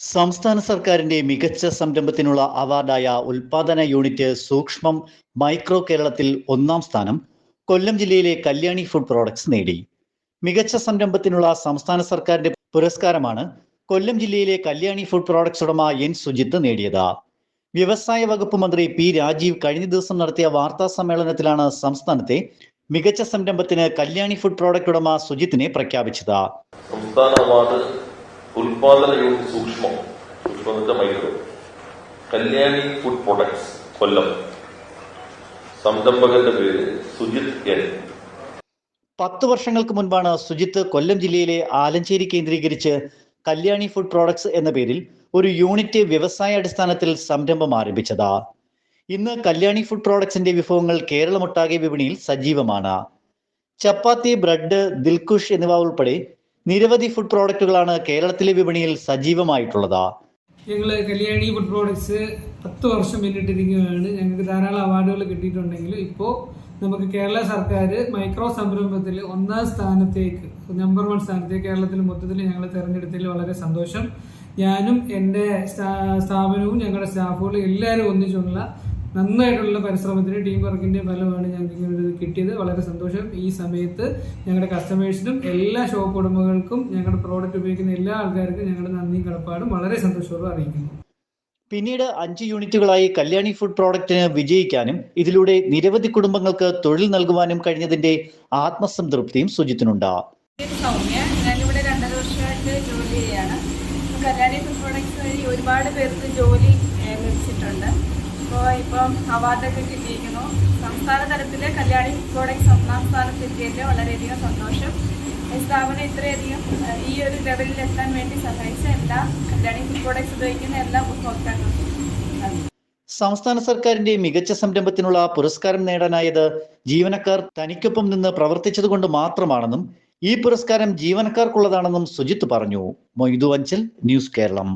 സംസ്ഥാന സർക്കാരിന്റെ മികച്ച സംരംഭത്തിനുള്ള അവാർഡായ ഉൽപാദന യൂണിറ്റ് സൂക്ഷ്മം മൈക്രോ കേരളത്തിൽ ഒന്നാം സ്ഥാനം കൊല്ലം ജില്ലയിലെ കല്യാണി ഫുഡ് പ്രോഡക്ട്സ് നേടി. മികച്ച സംരംഭത്തിനുള്ള സംസ്ഥാന സർക്കാരിന്റെ പുരസ്കാരമാണ് കൊല്ലം ജില്ലയിലെ കല്യാണി ഫുഡ് പ്രോഡക്ട്സ് ഉടമ എൻ സുജിത്ത് നേടിയത്. വ്യവസായ വകുപ്പ് മന്ത്രി പി രാജീവ് കഴിഞ്ഞ ദിവസം നടത്തിയ വാർത്താ സമ്മേളനത്തിലാണ് സംസ്ഥാനത്തെ മികച്ച സംരംഭത്തിന് കല്യാണി ഫുഡ് പ്രോഡക്റ്റ് ഉടമ സുജിത്തിനെ പ്രഖ്യാപിച്ചത്. സംസ്ഥാന അവാർഡ് ഉൽപാദന യൂണിറ്റ് സൂക്ഷ്മം സൂക്ഷ്മം എന്ന് വെച്ചാൽ micro Kalyani food products Kollam. സംരംഭകന്റെ പേര് സുജിത് എൻ. പത്ത് വർഷങ്ങൾക്ക് മുൻപാണ് സുജിത്ത് കൊല്ലം ജില്ലയിലെ ആലഞ്ചേരി കേന്ദ്രീകരിച്ച് കല്യാണി ഫുഡ് പ്രോഡക്ട്സ് എന്ന പേരിൽ ഒരു യൂണിറ്റ് വ്യവസായ അടിസ്ഥാനത്തിൽ സംരംഭം ആരംഭിച്ചത്. ഇന്ന് കല്യാണി ഫുഡ് പ്രോഡക്ട്സിന്റെ വിഭവങ്ങൾ കേരളമൊട്ടാകെ വിപണിയിൽ സജീവമാണ്. ചപ്പാത്തി ബ്രെഡ് ദിൽകുഷ് എന്നിവ ഉൾപ്പെടെ നിരവധി ഫുഡ് പ്രോഡക്റ്റുകളാണ് കേരളത്തിലെ വിപണിയിൽ സജീവമായിട്ടുള്ളത്. ഞങ്ങൾ കല്യാണി ഫുഡ് പ്രോഡക്ട്സ് പത്ത് വർഷം പിന്നിട്ടിരിക്കുകയാണ്. ഞങ്ങൾക്ക് ധാരാളം അവാർഡുകൾ കിട്ടിയിട്ടുണ്ടെങ്കിലും ഇപ്പോൾ നമുക്ക് കേരള സർക്കാർ മൈക്രോ സംരംഭത്തിൽ ഒന്നാം സ്ഥാനത്തേക്ക് നമ്പർ വൺ സ്ഥാനത്തേക്ക് കേരളത്തിൽ മൊത്തത്തിൽ ഞങ്ങൾ തിരഞ്ഞെടുത്തതിൽ വളരെ സന്തോഷം. ഞാനും എന്റെ സ്ഥാ- സ്ഥാപനവും ഞങ്ങളുടെ സ്റ്റാഫുകളും എല്ലാവരും ഒന്നിച്ചുള്ള നന്നായിട്ടുള്ള പരിശ്രമത്തിന് ടീം വർക്കിന്റെ ഫലമാണ് ഞങ്ങൾക്ക് ഇങ്ങനെ ഒരു കിട്ടിയത്. വളരെ സന്തോഷം. ഈ സമയത്ത് ഞങ്ങളുടെ കസ്റ്റമേഴ്സിനും എല്ലാ ഷോപ്പ് ഉടമകൾക്കും ഞങ്ങളുടെ പ്രോഡക്റ്റ് ഉപയോഗിക്കുന്ന എല്ലാ ആൾക്കാർക്കും ഞങ്ങളുടെ നന്ദി കടപ്പാടും വളരെ സന്തോഷപൂർവം അറിയിക്കുന്നു. പിന്നീട് അഞ്ച് യൂണിറ്റുകളായി കല്യാണി ഫുഡ് പ്രോഡക്റ്റിന് വിജയിക്കാനും ഇതിലൂടെ നിരവധി കുടുംബങ്ങൾക്ക് തൊഴിൽ നൽകുവാനും കഴിഞ്ഞതിന്റെ ആത്മസംതൃപ്തിയും സുജിത്തിനുണ്ട്. പേര് സൗമ്യ. ഞാനിവിടെ രണ്ടര വർഷമായിട്ട് ജോലി ചെയ്യാണ്. കല്യാണി ഫുഡ് പ്രോഡക്ട്സ് വഴി ഒരുപാട് പേർക്ക് ജോലി അപ്പോൾ ഇപ്പം അവാർഡൊക്കെ കിട്ടിയിരിക്കുന്നു. സംസ്ഥാന തലത്തിൽ കല്യാണി പ്രോഡക്റ്റ്സ് ഒന്നാം സ്ഥാനത്ത് എത്തിയതിന്റെ വളരെയധികം സന്തോഷം. സ്ഥാപനം ഇത്രയധികം ഈ ഒരു ലെവലിൽ എത്താൻ വേണ്ടി സഹായിച്ച എല്ലാ കല്യാണി ഫുഡ് പ്രോഡക്ട്സ് ഉപയോഗിക്കുന്ന എല്ലാ ഉപഭോക്താക്കൾക്കും സംസ്ഥാന സർക്കാരിന്റെ മികച്ച സംരംഭത്തിനുള്ള പുരസ്കാരം നേടാനായത് ജീവനക്കാർ തനിക്കൊപ്പം നിന്ന് പ്രവർത്തിച്ചതുകൊണ്ട് മാത്രമാണെന്നും ഈ പുരസ്കാരം ജീവനക്കാർക്കുള്ളതാണെന്നും സുജിത്ത് പറഞ്ഞു. മൊയ്തു അഞ്ചൽ ന്യൂസ് കേരളം.